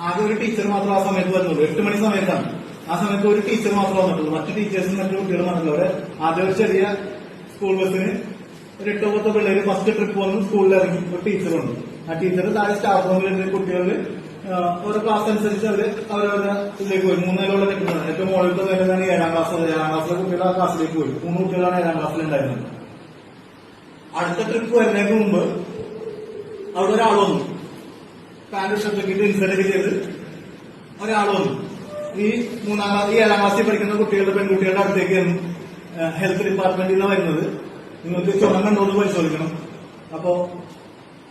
ആദ്യം ഒരു ടീച്ചർ മാത്രം ആ സമയത്ത് വരുന്നുള്ളൂ. എട്ട് മണി സമയത്താണ്. ആ സമയത്ത് ഒരു ടീച്ചർ മാത്രം വന്നിട്ടുള്ളൂ. മറ്റു ടീച്ചേഴ്സും മറ്റു കുട്ടികളും വന്നിട്ടില്ല. അവിടെ ആദ്യം ഒരു ചെറിയ സ്കൂൾ ബസ്സിന് ഒരു എട്ടോ പത്തോ പിള്ളേര് ഫസ്റ്റ് ട്രിപ്പ് വന്ന് സ്കൂളിൽ ഇറങ്ങി. ഒരു ടീച്ചറുണ്ട് ആ ടീച്ചർ താഴെ സ്റ്റാഫ് റൂമിൽ കുട്ടികളിൽ ഓരോ ക്ലാസ് അനുസരിച്ച് അവർ അവരവരുടെ ഇതിലേക്ക് പോയി. മൂന്നിലുള്ള നിൽക്കുന്നത്. ഏറ്റവും മുകളിലത്തെ നിലയിലാണ് ഏഴാം ക്ലാസ് ഏഴാം ക്ലാസ് കുട്ടികൾ ആ ക്ലാസ്സിലേക്ക് പോയി. മൂന്ന് കുട്ടികളാണ് ഏഴാം ക്ലാസ്സിൽ ഉണ്ടായിരുന്നത്. അടുത്ത ട്രിപ്പ് വരുന്നതിന് മുമ്പ് അവിടെ ഒരാൾ വന്നു. പാന്റ് കിട്ടി ഇൻസൈഡൊക്കെ ചെയ്ത് ഒരാൾ വന്നു. ഈ മൂന്നാം ക്ലാസ് ഈ ഏഴാം ക്ലാസ്സിൽ പഠിക്കുന്ന കുട്ടികളുടെ പെൺകുട്ടികളുടെ അടുത്തേക്ക് ഹെൽത്ത് ഡിപ്പാർട്ട്മെന്റിൽ നിന്ന് വരുന്നത്. നിങ്ങൾക്ക് ചുമ കണ്ടോന്ന് പരിശോധിക്കണം. അപ്പോ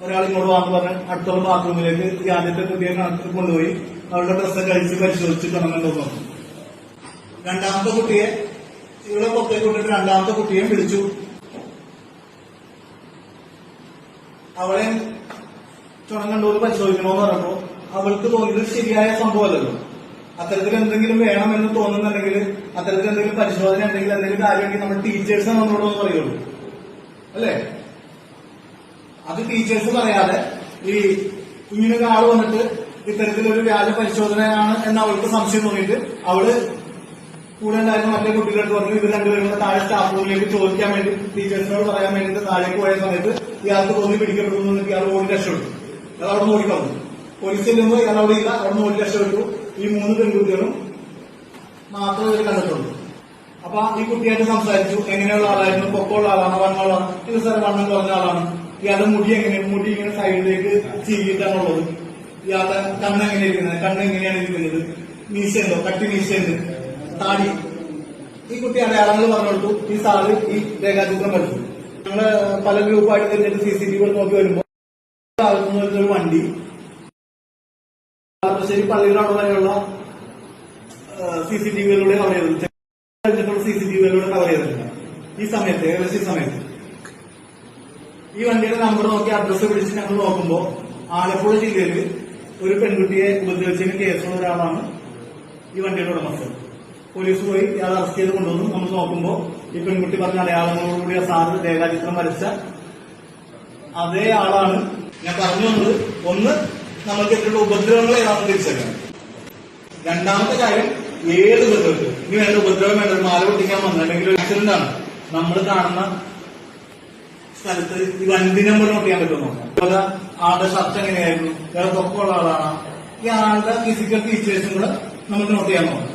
ഒരാൾ ഇങ്ങോട്ട് വാന്ന് പറഞ്ഞ അടുത്തുള്ള ബാത്റൂമിലേക്ക് ഈ ആദ്യത്തെ കുട്ടിയെ കൊണ്ടുപോയി. അവരുടെ ഡ്രസ്സൊക്കെ കഴിച്ച് പരിശോധിച്ച് ചുമ എന്ന് പറഞ്ഞു. രണ്ടാമത്തെ കുട്ടിയെ ഇവിടെ പുറത്തേക്ക് കൊണ്ടിട്ട് രണ്ടാമത്തെ കുട്ടിയെയും വിളിച്ചു അവളെ ചുണം കണ്ടോന്ന് പരിശോധിക്കണമെന്ന് പറയുമ്പോൾ അവൾക്ക് തോന്നിയത് ശരിയായ സംഭവമല്ലല്ലോ. അത്തരത്തിൽ എന്തെങ്കിലും വേണമെന്ന് തോന്നുന്നുണ്ടെങ്കിൽ അത്തരത്തിൽ എന്തെങ്കിലും പരിശോധന ഉണ്ടെങ്കിൽ എന്തെങ്കിലും കാര്യമെങ്കിൽ നമ്മൾ ടീച്ചേഴ്സ് നമ്മളോട് ഒന്ന് പറയുള്ളൂ. അല്ലേ? അത് ടീച്ചേഴ്സ് പറയാതെ ഈ കുഞ്ഞിന് ഒരാൾ വന്നിട്ട് ഇത്തരത്തിലൊരു വ്യാജ പരിശോധനയാണ് എന്ന് അവൾക്ക് സംശയം തോന്നിയിട്ട് അവൾ കൂടെ ഉണ്ടായിരുന്ന മറ്റേ കുട്ടികളുടെ പറഞ്ഞു ഇത് രണ്ടുപേരുടെ താഴെ സ്റ്റാഫ് റൂമിലേക്ക് ചോദിക്കാൻ വേണ്ടി ടീച്ചേഴ്സിനോട് പറയാൻ വേണ്ടിയിട്ട് താഴേക്ക് പോയ സമയത്ത് ഇയാൾക്ക് തോന്നി പിടിക്കപ്പെടുന്നു ഇയാൾ ഓടി രക്ഷപ്പെട്ടു. ഇയാൾ അവിടെ നിന്ന് ഓടിക്കളഞ്ഞു. പോലീസിൽ നിന്ന് ഇയാൾ അവിടെ ഇല്ല. അവിടെ നിന്ന് ഓടി രക്ഷപ്പെട്ടു ഈ മൂന്ന് പെൺകുട്ടികളും മാത്രമേ ഇവർ കണ്ടിട്ടുള്ളൂ. അപ്പൊ ഈ കുട്ടിയായിട്ട് സംസാരിച്ചു. എങ്ങനെയുള്ള ആളായിരുന്നു? പൊക്കമുള്ള ആളാണ്? വണ്ണമുള്ളതാണ് ഇത് സാർ വണ്ണം കുറഞ്ഞ ആളാണ്. ഇയാളുടെ മുടി എങ്ങനെ? മുടി ഇങ്ങനെ സൈഡിലേക്ക് ചീകിട്ടാണുള്ളത് ഇയാളുടെ കണ്ണ് എങ്ങനെ ഇരിക്കുന്നത്? കണ്ണ് എങ്ങനെയാണ് ഇരിക്കുന്നത്? മീശയുണ്ടോ? കട്ടി മീശയുണ്ട്. താടി. ഈ കുട്ടി അടയാളങ്ങൾ പറഞ്ഞു കൊടുത്തു. ഈ സാറ് ഈ രേഖാചിത്രം പഠിച്ചു. ഞങ്ങൾ പല ഗ്രൂപ്പായിട്ട് സി സി ടി വി നോക്കി വരുമ്പോ ഭാഗത്തുനിന്ന് ഒരു വണ്ടി. ശരി പള്ളിയുടെ വരെയുള്ള സി സി ടി വിയിലൂടെ കവർ ചെയ്തിട്ടുണ്ട്. സി സി ടി വിയിലൂടെ കവർ ചെയ്തിട്ടുണ്ട്. ഈ സമയത്ത് ഏകദേശം ഈ സമയത്ത്. ഈ വണ്ടിയുടെ നമ്പർ നോക്കി അഡ്രസ്സ് പിടിച്ച് ഞങ്ങൾ നോക്കുമ്പോൾ ആലപ്പുഴ ജില്ലയിൽ ഒരു പെൺകുട്ടിയെ ഉപദ്രവിച്ചതിന് കേസുള്ള ഒരാളാണ് ഈ വണ്ടിയുടെ ഉടമസ്ഥൻ. പോലീസ് പോയി ഇയാൾ അറസ്റ്റ് ചെയ്ത് കൊണ്ടുവന്നു. നമ്മൾ നോക്കുമ്പോൾ ഈ പെൺകുട്ടി പറഞ്ഞ അടയാളങ്ങളോടുകൂടി ആ സാറ് രേഖാചിത്രം വരച്ച അതേ ആളാണ് ഞാൻ പറഞ്ഞു വന്നത് ഒന്ന് നമ്മൾക്ക് എത്ര ഉപദ്രവങ്ങൾ ഏതാണെന്ന് തിരിച്ചറിയണം രണ്ടാമത്തെ കാര്യം ഏത് ഉപദ്രവത്തിൽ ഇനി വേണ്ട ഉപദ്രവം വേണ്ട ഒരു മാല പൊട്ടിക്കാൻ വന്ന? അല്ലെങ്കിൽ ഒരു ആക്സിഡന്റ് ആണ്. നമ്മൾ കാണുന്ന സ്ഥലത്ത് ഈ വണ്ടി നമ്പർ നോട്ട് ചെയ്യാൻ പറ്റുമോ ആളുടെ ഷർട്ട് എങ്ങനെയായിരുന്നു? വേറെ തൊപ്പമുള്ള ആളാണ്? ഈ ആളുടെ ഫിസിക്കൽ ഫീച്ചേഴ്സും കൂടെ നമുക്ക് നോട്ട് ചെയ്യാൻ നോക്കാം.